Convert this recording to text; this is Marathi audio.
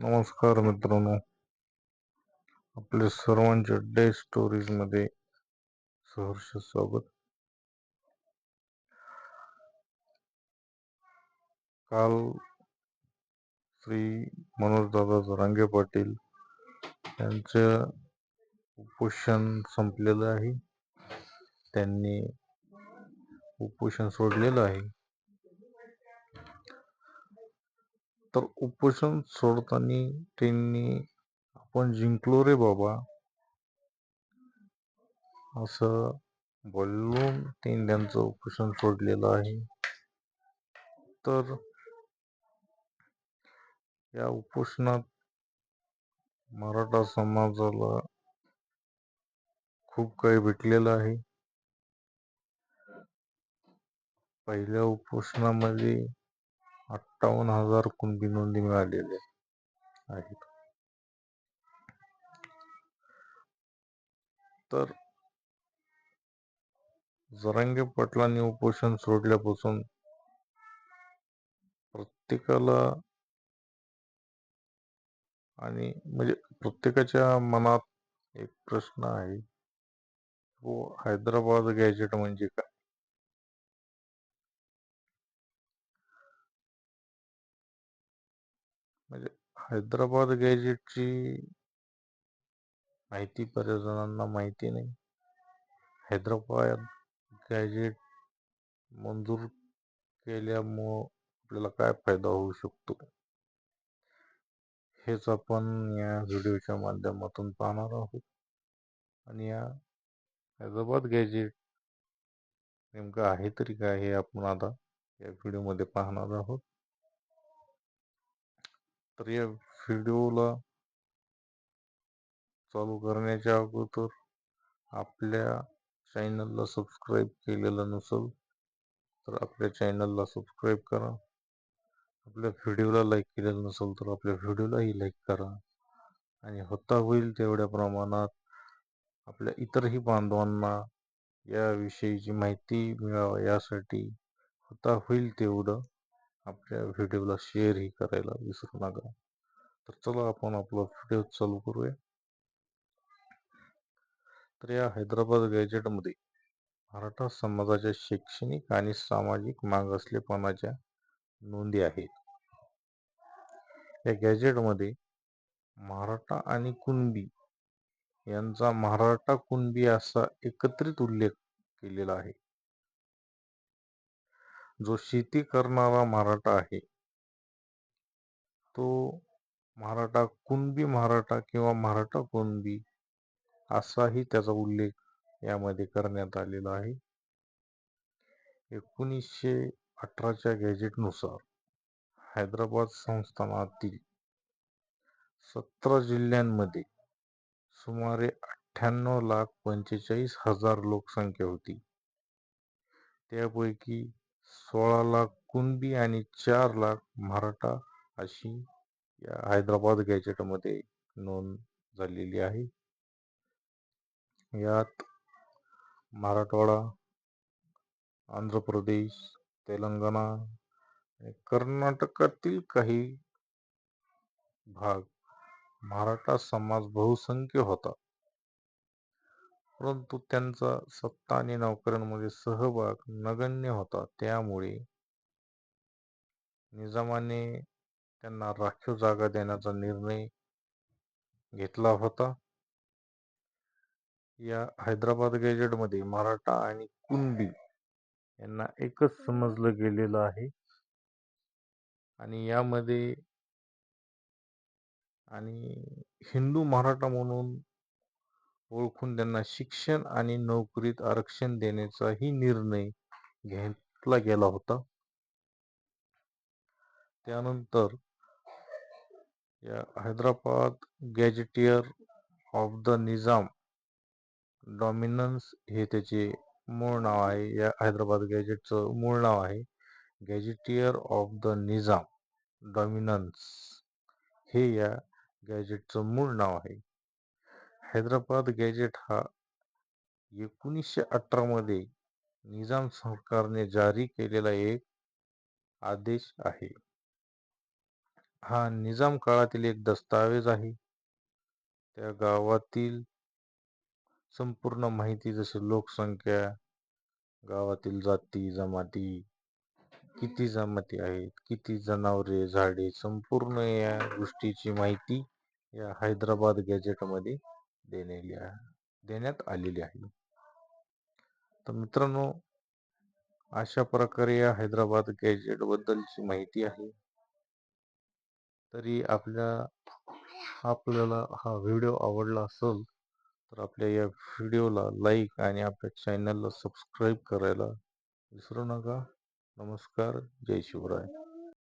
नमस्कार मित्रांनो. आपले सर्वांच्या डे स्टोरीजमध्ये सहर्ष स्वागत. काल श्री मनोजदादा जरांगे पाटील यांचं उपोषण संपलेलं आहे. त्यांनी उपोषण सोडलेलं आहे. तर उपोषण सोडताना त्यांनी आपण जिंकलो रे बाबा. असं बोलून त्यांनी त्यांचं उपोषण सोडलेलं आहे. तर या उपोषणात मराठा समाजाला खूप काही भेटलेलं आहे. पहिल्या उपोषणामध्ये अठ्ठावन्न हजार कुणबी नोंदी मिळालेल्या आहेत तर जरांगे पाटलांनी उपोषण सोडल्यापासून प्रत्येकाला आणि म्हणजे प्रत्येकाच्या मनात एक प्रश्न आहे. वो हैदराबाद गॅजेट म्हणजे काय? म्हणजे हैदराबाद गॅजेटची माहिती बऱ्याच जणांना माहिती नाही. हैदराबाद गॅजेट मंजूर केल्यामुळं आपल्याला काय फायदा होऊ शकतो? हेच आपण या व्हिडिओच्या माध्यमातून पाहणार आहोत. आणि या हैदराबाद गॅजेट नेमकं आहे तरी काय हे आपण आता या व्हिडिओमध्ये पाहणार आहोत. तर या व्हिडिओला चालू करण्याच्या अगोदर आपल्या चॅनलला सबस्क्राईब केलेलं नसेल तर आपल्या चॅनलला सबस्क्राईब करा. आपल्या व्हिडिओला लाईक केलेलं नसेल तर आपल्या व्हिडिओलाही लाईक करा. आणि होता होईल तेवढ्या प्रमाणात आपल्या इतरही बांधवांना याविषयीची माहिती मिळावी यासाठी होता होईल तेवढं. आपल्या व्हिडिओला शेअरही करायला विसरू नका. तर चला आपण आपला व्हिडिओ चालू करूया. तर या हैदराबाद गॅजेटमध्ये मराठा समाजाच्या शैक्षणिक आणि सामाजिक मागासलेपणाच्या नोंदी आहेत. या गॅजेटमध्ये मराठा आणि कुणबी यांचा मराठा कुणबी असा एकत्रित उल्लेख केलेला आहे. जो शेती करणारा मराठा आहे तो मराठा कुणबी मराठा किंवा मराठा कुणबी असाही त्याचा उल्लेख यामध्ये करण्यात आलेला आहे. एकोणीसशे अठराच्या गॅजेटनुसार हैदराबाद संस्थानातील सतरा जिल्ह्यांमध्ये सुमारे अठ्ठ्याण्णव लाख पंचेचाळीस हजार लोकसंख्या होती. त्यापैकी सोळा लाख कुणबी आणि चार लाख मराठा अशी या हैदराबाद गॅजेटमध्ये नोंद झालेली आहे. यात मराठवाडा आंध्र प्रदेश तेलंगणा कर्नाटकातील काही भाग मराठा समाज बहुसंख्य होता. परंतु त्यांचा सत्ता आणि नोकऱ्यांमध्ये सहभाग नगण्य होता. त्यामुळे निजामाने त्यांना राखीव जागा देण्याचा निर्णय घेतला होता. या हैदराबाद गॅजेटमध्ये मराठा आणि कुणबी यांना एकच समजलं गेलेलं आहे. आणि यामध्ये आणि हिंदू मराठा म्हणून ओळखून त्यांना शिक्षण आणि नोकरीत आरक्षण देण्याचाही निर्णय घेतला गेला होता. त्यानंतर या Hyderabad gazetteer of the Nizam dominions हे त्याचे मूळ नाव आहे. या हैदराबाद गॅजेटचं मूळ नाव आहे. Gazetteer of the Nizam dominions हे या गॅजेटचं मूळ नाव आहे. हैदराबाद गॅजेट हा एकोणीसशे अठरा मध्ये निजाम सरकारने जारी केलेला एक आदेश आहे. हा निजाम काळातील एक दस्तावेज आहे. त्या गावातील संपूर्ण माहिती जसे लोकसंख्या गावातील जाती जमाती किती जमाती आहेत किती जनावरे झाडे संपूर्ण या गोष्टीची माहिती या हैदराबाद गॅजेटमध्ये देण्याली देण्यात आलेली आहे. तर मित्रांनो अशा प्रकारे या हैदराबाद गॅजेट बद्दलची माहिती आहे. तरी आपल्या आपल्याला हा व्हिडिओ आवडला असेल तर आपल्या या व्हिडिओला लाईक आणि आपल्या चॅनलला सबस्क्राईब करायला विसरू नका. नमस्कार. जय शिवराय.